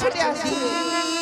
ছুটে আসি।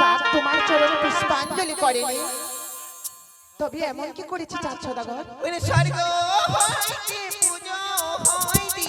চাঁদ তোমার চরণে পুষ্পাঞ্জলি করেনি। তবে এমন কি করেছি চাঁদ সদাগর? স্বর্গ হইতে পুজো হইতে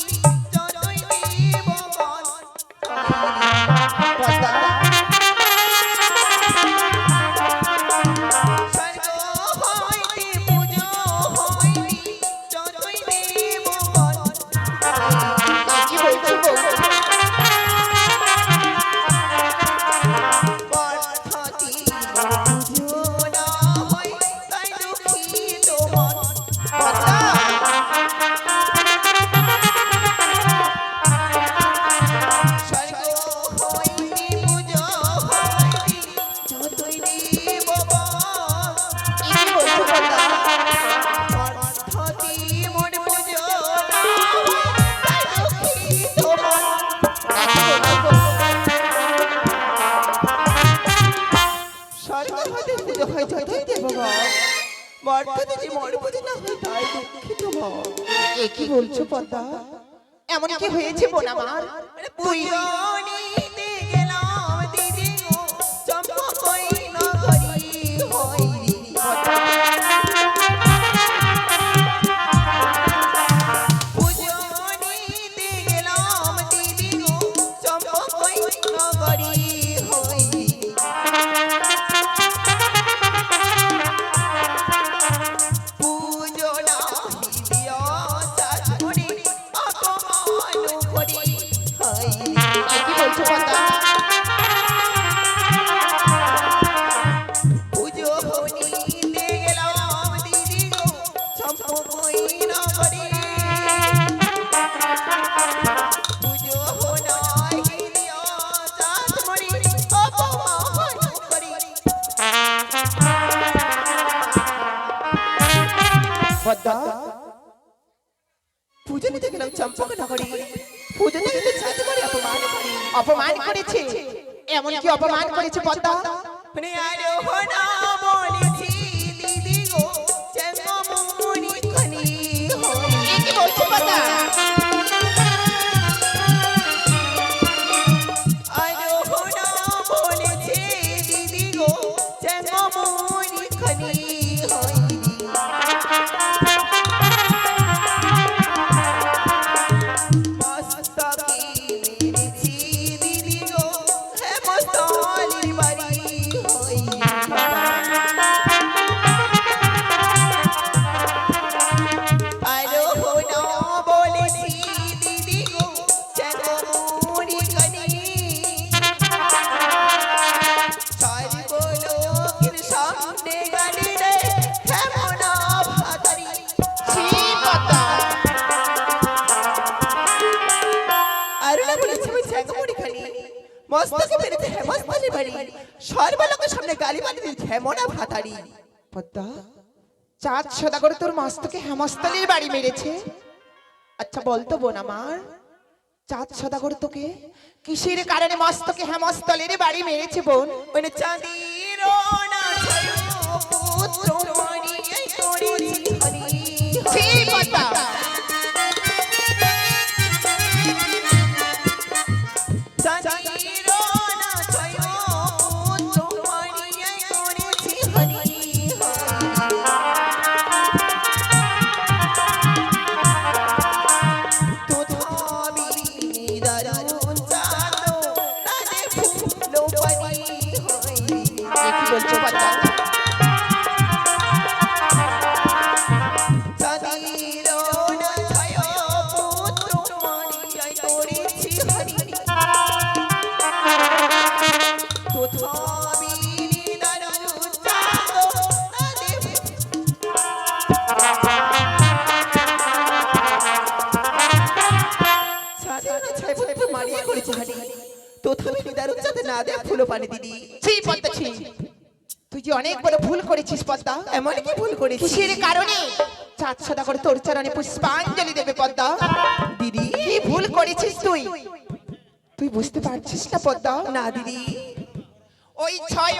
মাতা হাতে পুজো হয় যতই দেবগণ মাতা যদি মর পুজো না হয় তাই দুঃখিত মা এ কি বলছো পাতা এমন কি হয়েছে বোনা আমার তুই কিন্তু অপমান অপমান করেছে। এমন কি অপমান করেছে পদ্মা। মানে না বলি মস্তকে বেড়েছে হেমস্তালি বাড়ি সর্বলোকের সামনে গালি দিয়েছে হেমনা ভাতারি। পদ্মা চাঁদ সদাগর তোর মস্তকে হেমস্থলের বাড়ি মেরেছে। আচ্ছা বলতো বোন আমার চাঁদ সদাগর তোকে কিসের কারণে মস্তকে হেমস্থলের বাড়ি মেরেছে বোন? ওই চাঁদির না ছায়ো পুত্র মরিয়াই করেছি করেছি। কিসের কারণে চাঁদ করে তোর চরণে পুষ্পাঞ্জলি দেবে পদ্মা। দিদি কি ভুল করেছিস তুই? তুই বুঝতে পারছিস না পদ্মা? না দিদি। ওই ছয়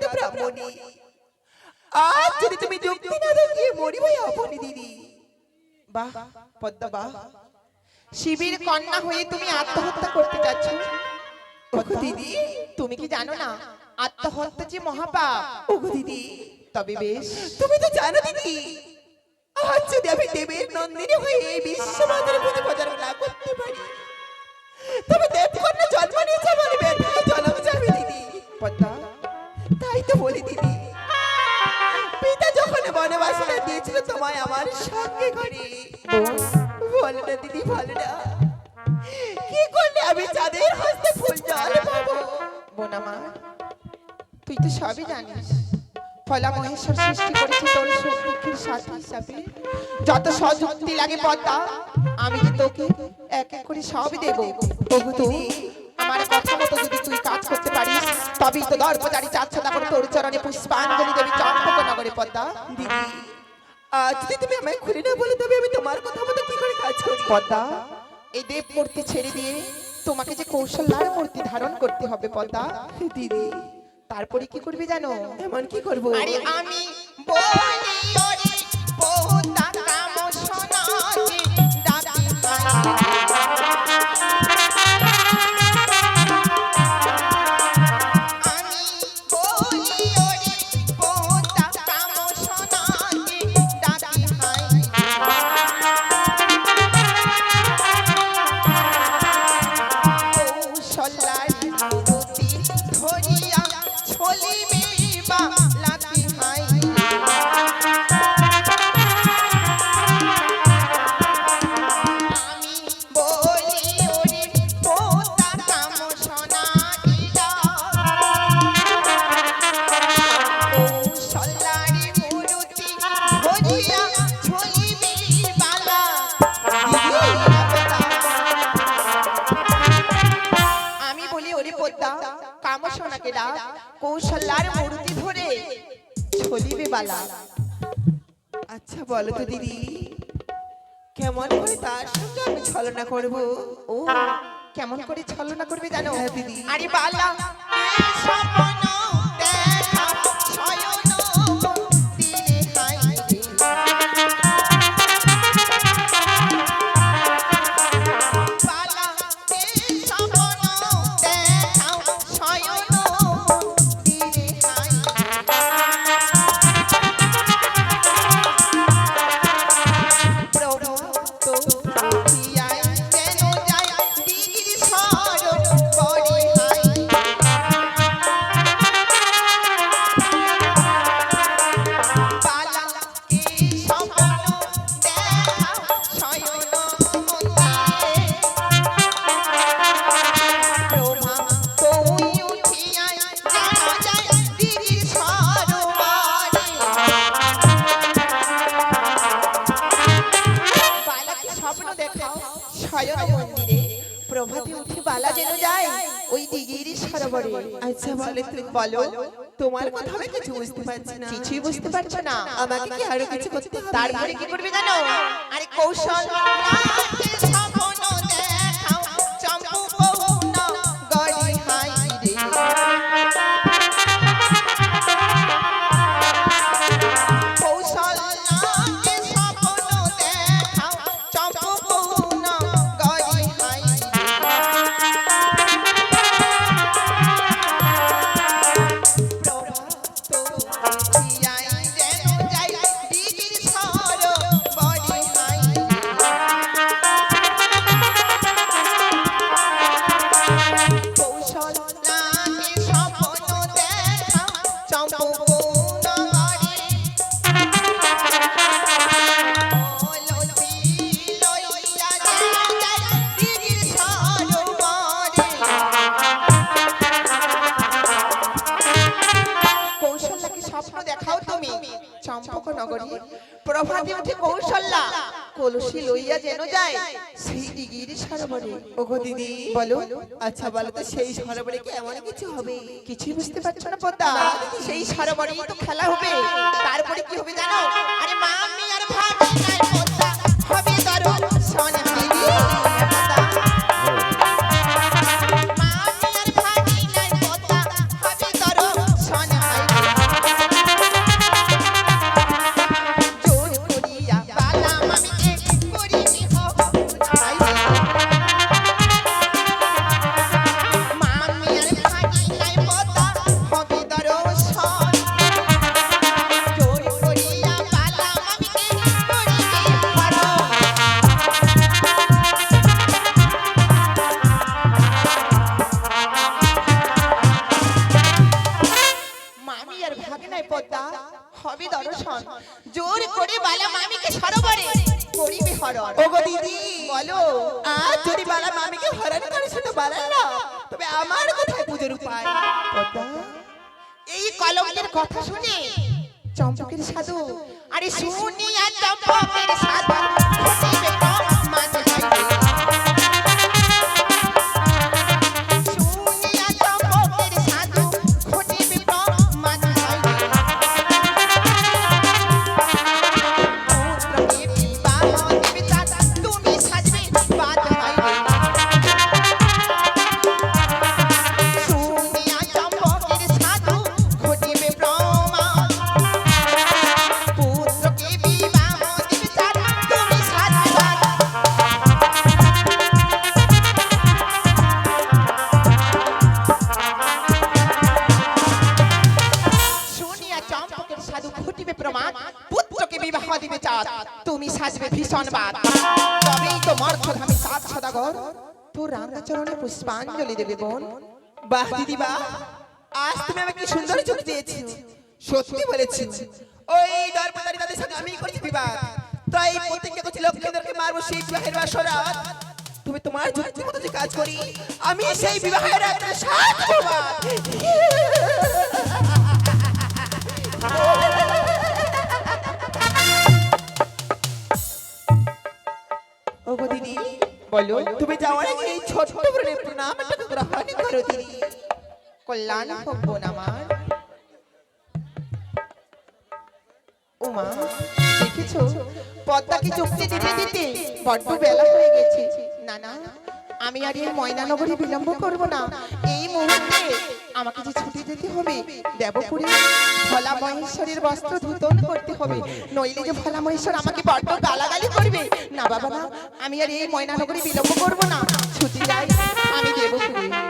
জানি আমি আজ যদি তুমি যুক্তি না দাও মরিব আপনি দিদি। বাহ পদ্মা বাহ। শিবির কন্যা হয়ে তুমি আত্মহত্যা করতে যাচ্ছ? ওগো দিদি তুমি কি জানো না আত্মহত্যা যে মহাপাপ। ওগো দিদি তবে বেশ। তুমি তো জানো দিদি। আজ যদি আমি দেবের নন্দিনী হয়ে এই বিশ্বমাতার প্রতি প্রচার না করতে পারি তবে দেবকন্যা জন্ম নিয়েছে বলে ব্যথায় জন্ম যাবে দিদি। পদ্মা দিয়েছিল তোমায় আমার সঙ্গে করে। বলো না দিদি বলো না। কি করলে আমি চাঁদের হস্তে ফুল জল পাবো? বোন আমার তুই তো সবই জানিস। ফলা মহেশ্বর সৃষ্টি করেছে তোর সাথী হিসাবে। যত সযুক্তি লাগে পদ্মা আমি তোকে এক এক করে সবই দেব? তবু তো আমার কথা মতো যদি তুই কাজ করতে পারিস তবেই তো দর্পচারী চাচ্ছা করে তোর চরণে পুষ্পাঞ্জলি দেবী চম্পক নগরে পদ্মা। দিদি যদি তুমি আমায় খুলে না বলে তবে আমি তোমার কথা মতো কি করে কাজ করি? পদ্মা এই দেব মূর্তি ছেড়ে দিয়ে তোমাকে যে কৌশলার মূর্তি ধারণ করতে হবে পদ্মা। দিদি তারপরে কি করবি জানো? এমন কি করব? আরে আমি বলি। আমি বলি ওরে পোদ্দা কামসোনাকে ডা কৌশল্যার মূর্তি ধরে ছলিবে বালা। আচ্ছা বলো তো দিদি কেমন করে তার সঙ্গে আমি ছলনা করব? ও কেমন করে ছলনা করবে জানো? হ্যাঁ, দিদি। আরে বালা সম্মান বলো তোমার কথা আমি কিছু বুঝতে পারছি না। কিছুই বুঝতে পারছ না। আমাকে কি আরও কিছু করতে তারপরে কি করবে জানো? আরে কৌশল। সরোবরে ওগো দিদি বলো। আচ্ছা বলো তো সেই সরোবরে কি এমন কিছু হবে? কিছুই বুঝতে পারছ না পদ্মা সেই সরোবরেই তো খেলা হবে। তারপরে কি হবে জানো? আরে মা আমার কথায় পুজোর উপায়। এই কলঙ্কের কথা শুনে চম্পকের সাধু আরে শুনি আর চম্পকের সাধু বাহ দিদিমা আজ তুমি আমাকে সুন্দর চোখ দিয়েছি? সত্যি বলেছি। ওই দর্পতারি তাদের সাথে আমি করেছি বিবাদ। তাই প্রত্যেককে কিছু লক্ষ্মীদেরকে মারবো সেই বিবাহের বাসরাত তুমি তোমার যুক্তি মতো যে কাজ করি আমি সেই বিবাহের একটা রাতে সাত ওগো দিদি বলো। তুমি যাওয়ার আগে এই ছোট্ট একটা গ্রহণ করো দিদি কল্যাণ হোক বোন আমার উমা দেখেছ পদ্মাকে যুক্তি দিতে দিতে বড্ড বেলা হয়ে গেছে না না আমি আর এই ময়নানগরে বিলম্ব করব না এই মুহূর্তে আমাকে যে ছুটি যেতে হবে দেবপুরে ভোলা মহেশ্বরের বস্ত্র ধুতন করতে হবে। নইলে যে ভোলা মহেশ্বর আমাকে বড্ড গালাগালি করবে। না বাবা না আমি আর এই ময়নানগরে বিলম্ব করব না। ছুটি যাই আমি দেবপুরে।